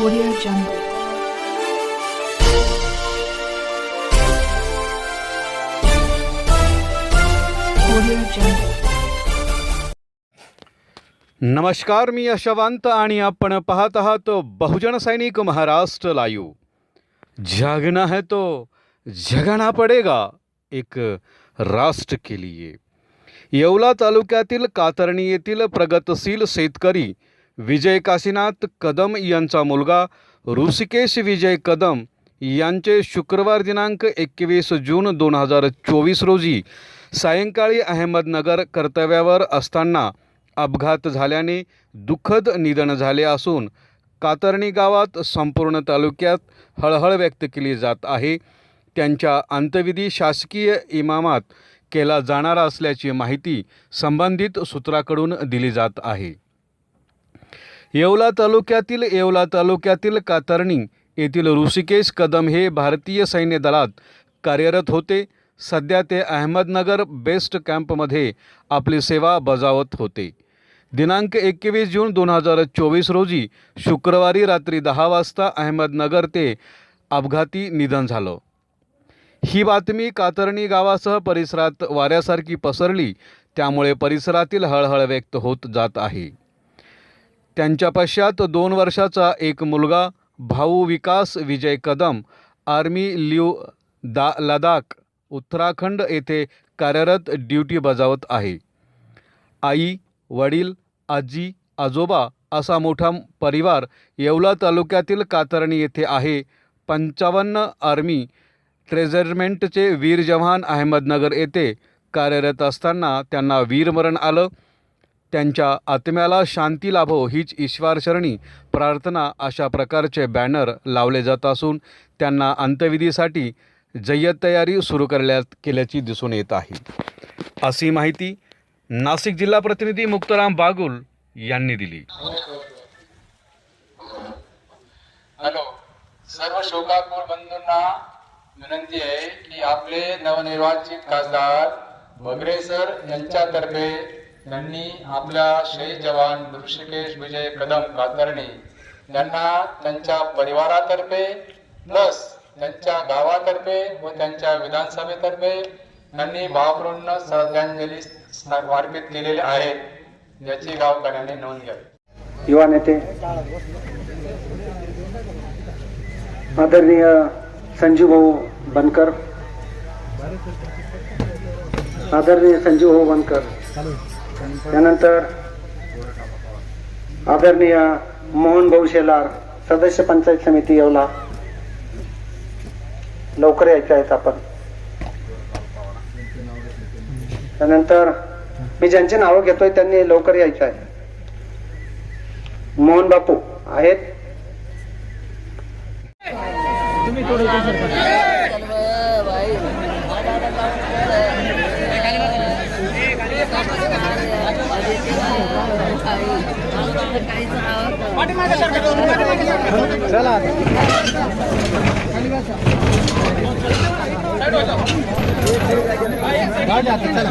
Audio Jungle. नमस्कार मी यशवंत आणि आपण पाहत आहात बहुजन सैनिक महाराष्ट्र लाईव जागना है तो जगाना पडेगा एक राष्ट्र के लिए. येवला तालुक्यातील कातरणी येथील प्रगतशील शेतकरी विजय काशीनाथ कदम यांचा मुलगा ऋषिकेश विजय कदम यांचे शुक्रवार दिनांक एकवीस जून दोन हजार चोवीस रोजी सायंकाळी अहमदनगर कर्तव्यावर असताना अपघात झाल्याने दुःखद निधन झाले असून कातरणी गावात संपूर्ण तालुक्यात हळहळ व्यक्त केली जात आहे. त्यांच्या अंत्यविधी शासकीय इमामात केला जाणारा असल्याची माहिती संबंधित सूत्राकडून दिली जात आहे. येवला तालुक्यातील येवला तालुक्यातील कातरणी येथील ऋषिकेश कदम हे भारतीय सैन्य दलात कार्यरत होते. सध्या ते अहमदनगर बेस्ट कॅम्पमध्ये आपली सेवा बजावत होते. दिनांक एकवीस जून दोन हजार चोवीस रोजी शुक्रवारी रात्री दहा वाजता अहमदनगर ते अपघाती निधन झालं. ही बातमी कातरणी गावासह परिसरात वाऱ्यासारखी पसरली त्यामुळे परिसरातील हळहळ व्यक्त होत जात आहे. त्यांच्या पश्चात दोन वर्षाचा एक मुलगा भाऊ विकास विजय कदम आर्मी लिव दा लडाख उत्तराखंड येथे कार्यरत ड्युटी बजावत आहे. आई वडील आजी आजोबा असा मोठा परिवार येवला तालुक्यातील कातरणी येथे आहे. पंचावन्न आर्मी ट्रेझरमेंटचे वीर जवान अहमदनगर येथे कार्यरत असताना त्यांना वीरमरण आलं. त्यांच्या आत्म्याला शांती लाभो हीच ईश्वरचरणी प्रार्थना अशा प्रकारचे बॅनर लावले जात असून त्यांना अंत्यविधीसाठी जय्यत तयारी सुरू करण्यात केल्याची दिसून येत आहे. अशी माहिती नाशिक जिल्हा प्रतिनिधी मुक्ताराम बागुल यांनी दिली. हॅलो. सर्व शोकाकुल बंधूंना विनंती आहे की आपले नवनिर्वाचित खासदार बगरे सर यांच्यातर्फे त्यांनी आपल्या शहीद जवान ऋषिकेश विजय कदम कातरणी यांना त्यांच्या परिवारातर्फे प्लस त्यांच्या गावातर्फे व त्यांच्या विधानसभेतर्फे त्यांनी भावपूर्ण श्रद्धांजली अर्पित केलेले आहेत याची गावकऱ्यांनी नोंद घ्यावी. युवा नेते आदरणीय संजीव भाऊ बनकर आदरणीय संजीव भाऊ बनकर त्यानंतर आदरणीय मोहन भाऊ शेलार सदस्य पंचायत समिती येवला. लवकर यायचे आहेत आपण. त्यानंतर मी ज्यांची नावं घेतोय त्यांनी लवकर यायचं आहे मोहन बापू आहेत. चला. चला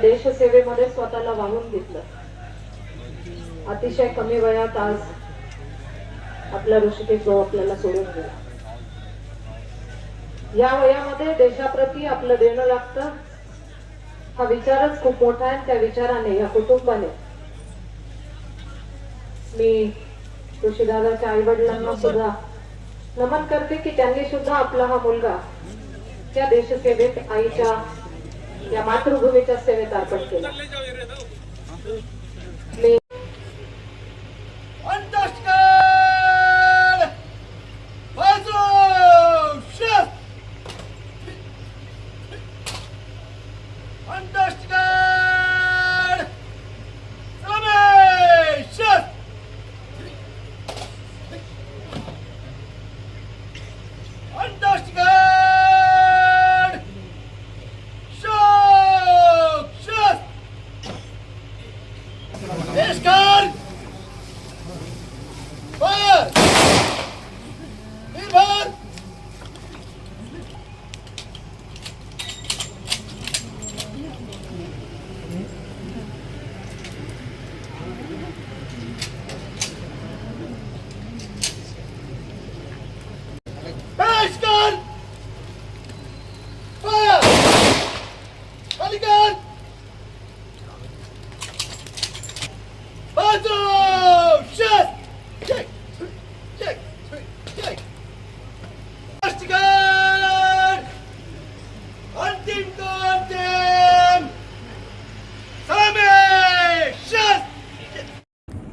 देशसेवेमध्ये स्वतःला वाहून घेतलं. अतिशय कमी वयात आज आपला ऋषिकेश भाऊ आपल्याला सोडून गेला. या वयामध्ये देशाप्रती आपलं देणं लागतं. हा विचारच खूप मोठा आहे त्या विचाराने या कुटुंबाने मी ऋषीदादाच्या आई वडिलांना सुद्धा नमन करते की त्यांनी सुद्धा आपला हा मुलगा त्या देशसेवेत आईच्या या मातृभूमीच्या सेवेत अर्पण केला. Gracias.